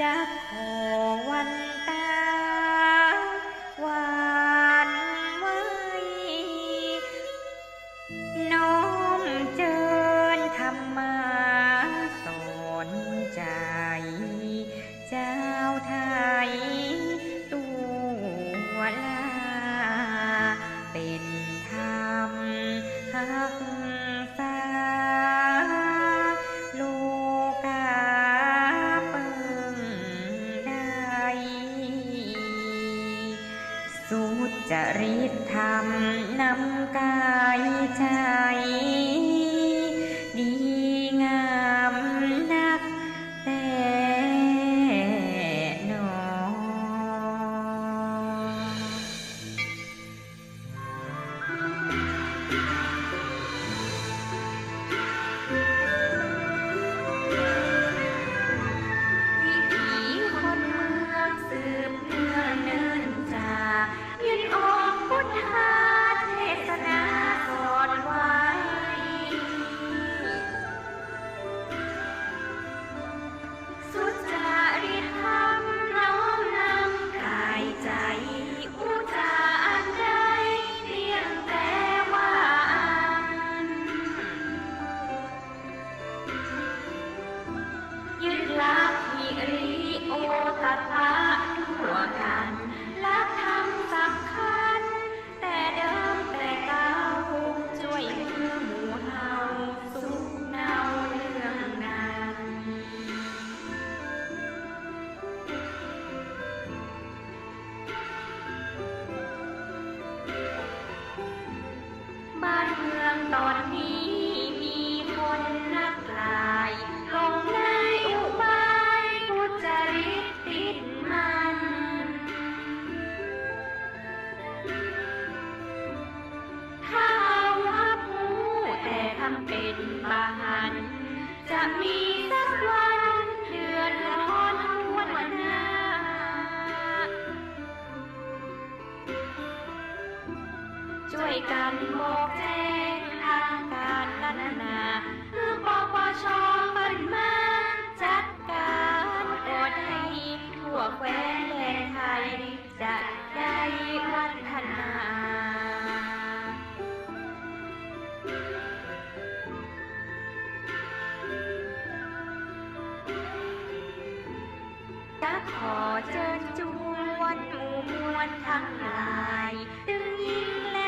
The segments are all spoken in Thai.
chát hồ oanh จริตธรรมนำกายใจาเป็นมหัน จะมีสักวันเดือนร้อนทวนหน้า ช่วยกันบอกแจ้งทางการลันนาเพื่อปปชเป็นมา เชิญวนหมู่มวลทั้งหลาย ดึงยิงแล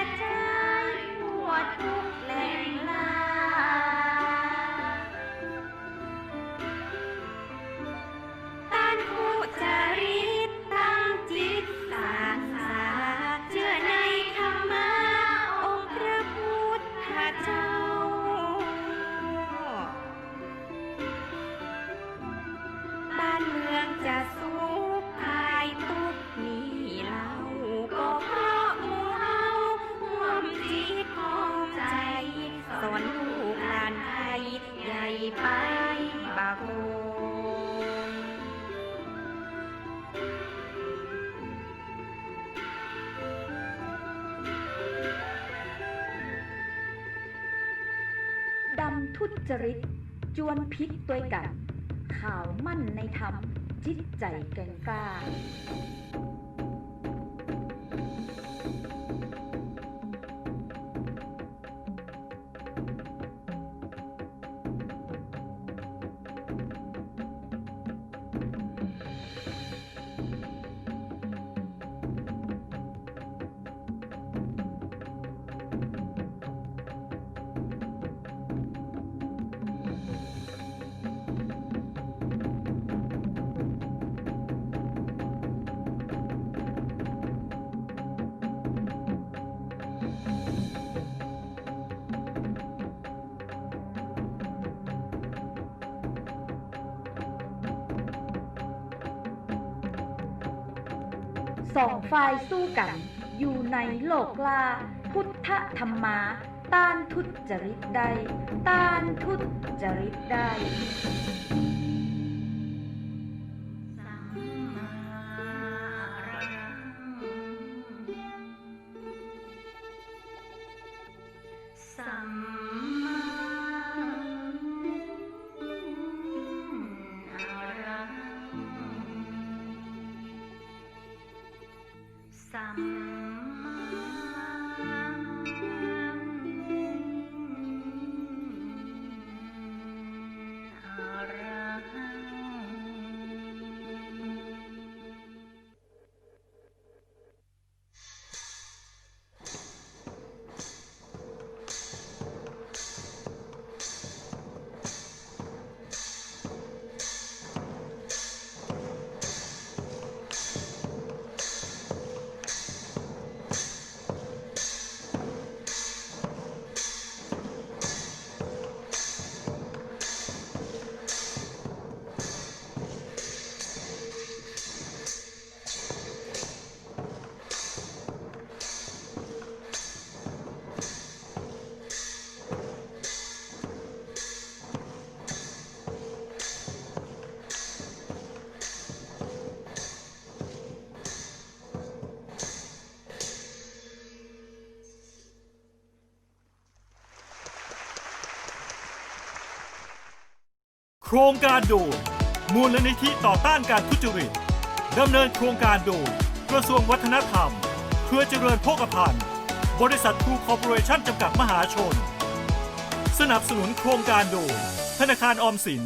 ทุจริต จวนพิษตัวกัน ข่าวมั่นในธรรม จิตใจแก่งกล้า สองฝ่ายสู้กัน อยู่ในโลกลา พุทธธรรมา ต้านทุจริตได้ต้านทุจริตไดสัม ครงการโดยมูลนิธิต่อต้านการทุจริตดำเนินโครงการโดยกระทรวงวัฒนธรรม เพื่อเจริญโภคภัณฑ์ บริษัททรูคอร์ปอเรชั่นจำกัดมหาชน สนับสนุนโครงการโดยธนาคารออมสิน